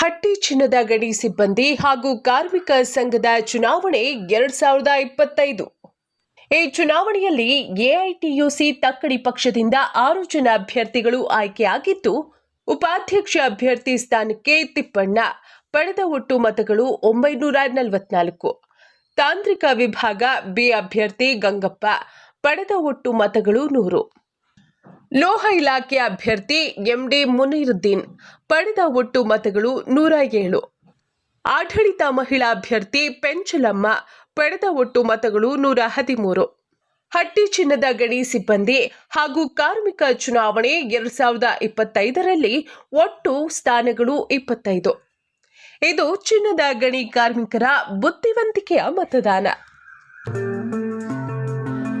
ಹಟ್ಟಿ ಚಿನ್ನದ ಗಡಿ ಸಿಬ್ಬಂದಿ ಹಾಗೂ ಕಾರ್ಮಿಕ ಸಂಘದ ಚುನಾವಣೆ ಎರಡ್ ಸಾವಿರದ ಇಪ್ಪತ್ತೈದು. ಈ ಚುನಾವಣೆಯಲ್ಲಿ ಎಐಟಿಯುಸಿ ತಕ್ಕಡಿ ಪಕ್ಷದಿಂದ ಆರು ಜನ ಅಭ್ಯರ್ಥಿಗಳು ಆಯ್ಕೆಯಾಗಿದ್ದು, ಉಪಾಧ್ಯಕ್ಷ ಅಭ್ಯರ್ಥಿ ಸ್ಥಾನಕ್ಕೆ ತಿಪ್ಪಣ್ಣ, ಪಡೆದ ಒಟ್ಟು ಮತಗಳು ಒಂಬೈನೂರ ನಲವತ್ನಾಲ್ಕು. ತಾಂತ್ರಿಕ ವಿಭಾಗ ಬಿ ಅಭ್ಯರ್ಥಿ ಗಂಗಪ್ಪ, ಪಡೆದ ಒಟ್ಟು ಮತಗಳು ನೂರು. ಲೋಹ ಇಲಾಖೆ ಅಭ್ಯರ್ಥಿ ಎಂಡಿ ಮುನೀರುದ್ದೀನ್ ಪಡೆದ ಒಟ್ಟು ಮತಗಳು ನೂರ ಏಳು. ಆಡಳಿತ ಮಹಿಳಾ ಅಭ್ಯರ್ಥಿ ಪೆಂಚಲಮ್ಮ ಪಡೆದ ಒಟ್ಟು ಮತಗಳು ನೂರ ಹದಿಮೂರು. ಹಟ್ಟಿ ಚಿನ್ನದ ಗಣಿ ಸಿಬ್ಬಂದಿ ಹಾಗೂ ಕಾರ್ಮಿಕ ಚುನಾವಣೆ ಎರಡು ಸಾವಿರದ ಇಪ್ಪತ್ತೈದರಲ್ಲಿ ಒಟ್ಟು ಸ್ಥಾನಗಳು ಇಪ್ಪತ್ತೈದು. ಇದು ಚಿನ್ನದ ಗಣಿ ಕಾರ್ಮಿಕರ ಬುದ್ಧಿವಂತಿಕೆಯ ಮತದಾನ.